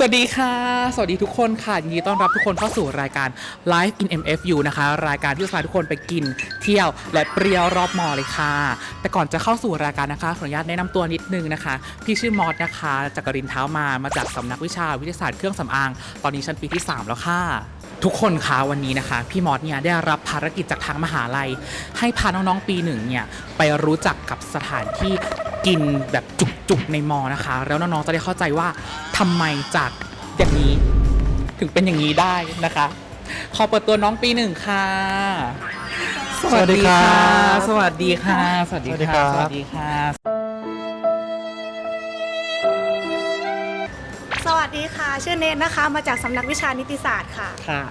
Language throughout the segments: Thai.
สวัสดีค่ะ สวัสดีทุกคนค่ะยินดีต้อนรับทุกคนเข้าสู่รายการ Live in MFU นะคะ รายการที่จะพาทุกคนไปกิน เที่ยวและเปรี้ยวรอบมอเลยค่ะ แต่ก่อนจะเข้าสู่รายการนะคะ ขออนุญาตแนะนำตัวนิดนึงนะคะ พี่ชื่อมอสนะคะจากกรินเท้ามามาจากสำนักวิชาวิทยาศาสตร์เครื่องสำอาง ตอนนี้ชั้นปีที่ 3 แล้วค่ะทุกคนคะวันนี้นะคะ พี่มอสเนี่ยได้รับภารกิจจากทางมหาลัย ให้พาน้องๆปีหนึ่งเนี่ยไปรู้จักกับสถานที่กินแบบจุกๆในมอนะคะ แล้วน้องๆจะได้เข้าใจว่า ทำไมจากอย่างนี้ ถึงเป็นอย่างนี้ได้นะคะ ขอเปิดตัวน้องปีหนึ่งค่ะ สวัสดีครับสวัสดีค่ะ สวัสดีสวัสดีค่ะครับสวัสดีค่ะ สวัสดีค่ะ ชื่อเนทนะคะ มาจากสำนักวิชานิติศาสตร์ค่ะ ค่ะ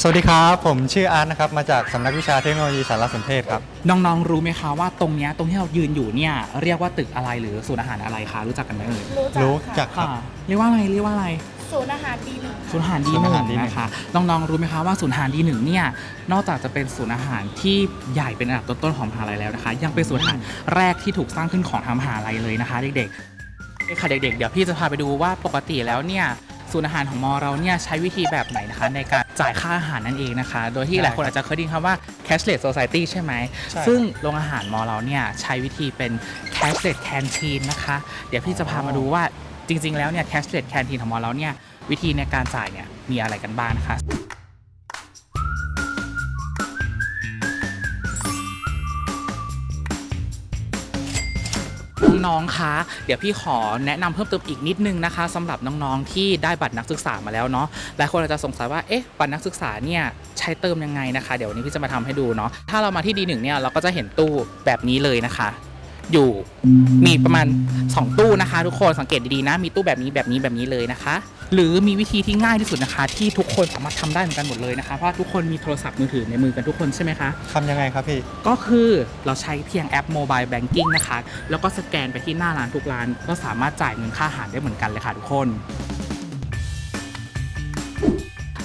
สวัสดีครับ ผมชื่ออาร์ตนะครับ มาจากสำนักวิชาเทคโนโลยีสารสนเทศครับ น้องๆ รู้ไหมคะว่าตรงเนี้ยตรงที่เรายืนอยู่เนี่ยเรียกว่าตึกอะไรหรือศูนย์อาหารอะไรคะรู้จักกันไหมเอ่ยรู้จักรู้ค่ะจักครับเรียกว่าอะไรเรียกว่าอะไร ศูนย์อาหารดีหนึ่งศูนย์อาหารดีศูนย์หอานึ่หารงดีหนึ่ง นะคะน้องๆรู้ไหมคะว่าศูนย์อาหารดีหนึ่งเนี่ยนอกจากจะเป็นศูนย์อาหารที่ใหญ่เป็นอันดับต้นๆของมหาลัยแล้วนะคะ ยังเป็นศูนย์อาหารแรกที่ถูกสร้างขึ้นของทางมหาลัยเลยนะคะ เด็กๆนี่ค่ะเด็กๆ เดี๋ยวพี่จะพาไปดูว่าปกติแล้วเนี่ยศูนย์อาหารของมอเราเนี่ยใช้วิธีแบบไหนนะคะ ในการ จ่ายค่าอาหารนั่นเองนะคะ โดยที่หลายคนอาจจะเคยได้ยินคำว่า cashless society ใช่ไหม ใช่ ซึ่งโรงอาหารมอเราเนี่ยใช้วิธีเป็น cashless canteen นะคะ เดี๋ยวพี่จะพามาดูว่าจริง ๆ แล้วเนี่ย cashless canteen ของมอเราเนี่ยวิธีในการจ่ายเนี่ยมีอะไรกันบ้างนะคะ น้องๆ คะ เดี๋ยวพี่ขอแนะนำเพิ่มเติมอีกนิดนึงนะคะสำหรับน้องๆ ที่ได้บัตรนักศึกษามาแล้วเนาะ หลายคนอาจจะสงสัยว่า เอ๊ะ บัตรนักศึกษาเนี่ยใช้เติมยังไงนะคะ เดี๋ยววันนี้พี่จะมาทำให้ดูเนาะ ถ้าเรามาที่ดีหนึ่งเนี่ยเราก็จะเห็นตู้แบบนี้เลยนะคะ อยู่มีประมาณ 2 ตู้นะคะ ทุกคนสังเกตดีๆนะ มีตู้แบบนี้แบบนี้แบบนี้เลยนะคะ หรือมีวิธีที่ง่ายที่สุดนะคะ ที่ทุกคนสามารถทำได้เหมือนกันหมดเลยนะคะ เพราะว่าทุกคนมีโทรศัพท์มือถือในมือกันทุกคนใช่ไหมคะทำยังไงครับพี่ ก็คือเราใช้เพียงแอป Mobile Banking นะคะ แล้วก็สแกนไปที่หน้าร้านทุกร้าน ก็สามารถจ่ายเงินค่าอาหารได้เหมือนกันเลยค่ะทุกคน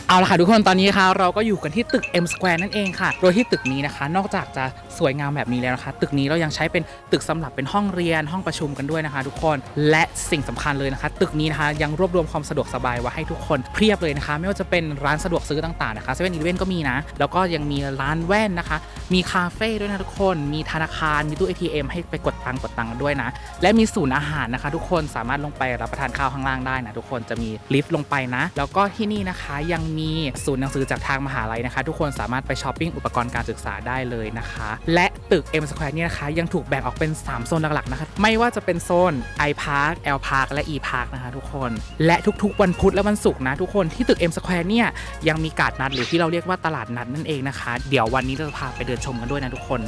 เอาละค่ะทุกคนตอนนี้นะคะเราก็อยู่กันที่ตึก M Square นั่นเองค่ะ โดยที่ตึกนี้นะคะ นอกจากจะสวยงามแบบนี้แล้วนะคะ ตึกนี้เรายังใช้เป็นตึกสำหรับเป็นห้องเรียนห้องประชุมกันด้วยนะคะ ทุกคนและสิ่งสำคัญเลยนะคะ ตึกนี้นะคะยังรวบรวมความสะดวกสบายไว้ให้ทุกคนเพียบเลยนะคะ ไม่ว่าจะเป็นร้านสะดวกซื้อต่างๆนะคะเซเว่นอีเวนก็มีนะ แล้วก็ยังมีร้านแว่นนะคะ มีคาเฟ่ด้วยนะทุกคนมีธนาคารมีตู้ ATM ให้ไปกดตังค์กดตังค์ด้วยนะ และมีศูนย์อาหารนะคะ ทุกคนสามารถลงไปรับประทานข้าวข้างล่างได้นะทุกคนจะมีลิฟต์ลงไปนะ แล้วก็ที่นี่นะคะยังมีศูนย์หนังสือจากทางมหาลัยนะคะ ทุกคนสามารถไปช้อปปิ้งอุปกรณ์การศึกษาได้เลยนะคะ และตึก M Square เนี่ยนะคะ ยังถูกแบ่งออกเป็น 3 โซนหลักๆนะคะ ไม่ว่าจะเป็นโซน I Park L Park และ E Park นะคะทุกคน และทุกๆ วันพุธและวันศุกร์นะทุกคนที่ตึก M Square เนี่ยยังมีการดนัดหรือที่เราเรียกว่าตลาดนัดนั่นเองนะคะ เดี๋ยววันนี้เราจะพาไปเดินชมกันด้วยนะทุกคน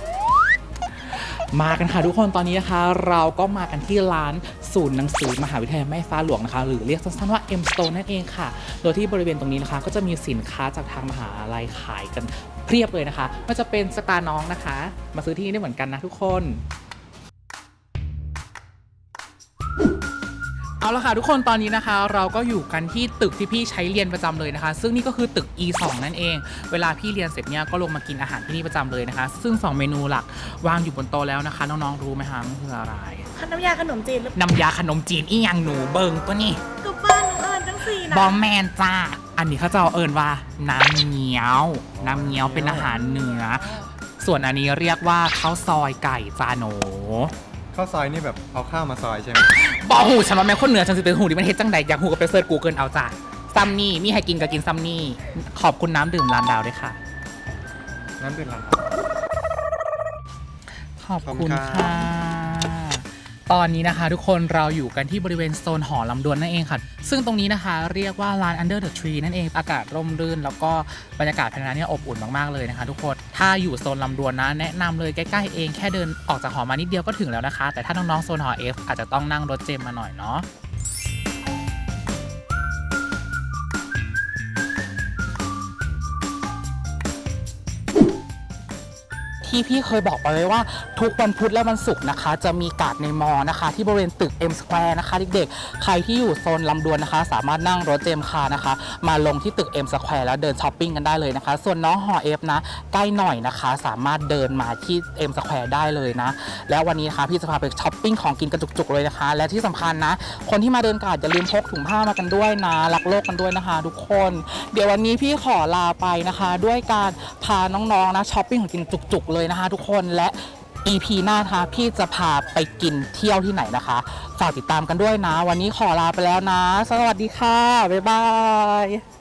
มากันค่ะทุกคนตอนนี้นะคะ เราก็มากันที่ร้านศูนย์หนังสือมหาวิทยาลัยแม่ฟ้าหลวงนะคะ หรือเรียกสั้นๆว่า M Store นั่นเองค่ะ โดยที่บริเวณตรงนี้นะคะ ก็จะมีสินค้าจากทางมหาลัยขายกันเพียบเลยนะคะมันจะเป็นสตาร์น้องนะคะ มาซื้อที่นี่ได้เหมือนกันนะทุกคน เอาละค่ะทุกคนตอนนี้นะคะ เราก็อยู่กันที่ตึกที่พี่ใช้เรียนประจำเลยนะคะ ซึ่งนี่ก็คือตึก E2 นั่นเอง เวลาพี่เรียนเสร็จเนี่ยก็ลงมากินอาหารที่นี่ประจำเลยนะคะ ซึ่ง 2 เมนูหลักวางอยู่บนโต๊ะแล้วนะคะน้องๆรู้ไหมคะมันคืออะไรขนมยาขนมจีนหรือน้ำยาขนมจีนอีหยังหนูเบิงตัวนี้กับบ้านหนูเอิญจังสี่นะบอมแมนจ้าอันนี้เขาจะเอาเอิญว่าน้ำเงี้ยว น้ำเงี้ยวเป็นอาหารเหนือ ส่วนอันนี้เรียกว่าข้าวซอยไก่จาโหน ข้าวซอยนี่แบบเอาข้าวมาซอยใช่ไหมบอกหูฉันว่าแม่คนเหนือฉันสิเป็นหูดิมันเฮ็ดจังใดอยากหูก็ไปเสิร์ชกูเกิลเอาจ้ะซัมนี่มีให้กินก็กินซัมนี่ ขอบคุณน้ำดื่มร้านดาวด้วยค่ะนั่นเป็นร้านขอบขอบคุคุณณครับค่ะ ตอนนี้นะคะ ทุกคนเราอยู่กันที่บริเวณโซนหอลำดวนนั่นเองค่ะ ซึ่งตรงนี้นะคะเรียกว่าลาน Under the Tree นั่นเองอากาศร่มรื่น แล้วก็บรรยากาศภายในร้านเนี่ยอบอุ่นมากๆเลยนะคะ ทุกคนถ้าอยู่โซนลำดวนนะแนะนำเลยใกล้ๆเองแค่เดินออกจากหอมานิดเดียวก็ถึงแล้วนะคะ แต่ถ้าน้องๆโซนหอ F อาจจะต้องนั่งรถเจมมาหน่อยเนาะ ที่พี่เคยบอกไปไว้ว่าทุกวันพุธและวันศุกร์นะคะ จะมีการ์ดในมอนะคะ ที่บริเวณตึก M Square นะคะเด็กๆ ใครที่อยู่โซนลำดวนนะคะ สามารถนั่งรถเจมส์คานะคะ มาลงที่ตึก M Square แล้วเดินช้อปปิ้งกันได้เลยนะคะ ส่วนน้องหอเอฟนะใกล้หน่อยนะคะ สามารถเดินมาที่ M Square ได้เลยนะ แล้ววันนี้นะคะพี่จะพาไปช้อปปิ้งของกินกันจุกๆเลยนะคะ และที่สำคัญนะ คนที่มาเดินการ์ดอย่าลืมพกถุงผ้ามากันด้วยนะรักโลกกันด้วยนะคะ ทุกคน เดี๋ยววันนี้พี่ขอลาไปนะคะ ด้วยการพาน้องๆนะช้อปปิ้งของกินจุกๆเลเลยนะคะทุกคนและ EP หน้านะคะพี่จะพาไปกินเที่ยวที่ไหนนะคะ ฝากติดตามกันด้วยนะ วันนี้ขอลาไปแล้วนะ สวัสดีค่ะ บ๊ายบาย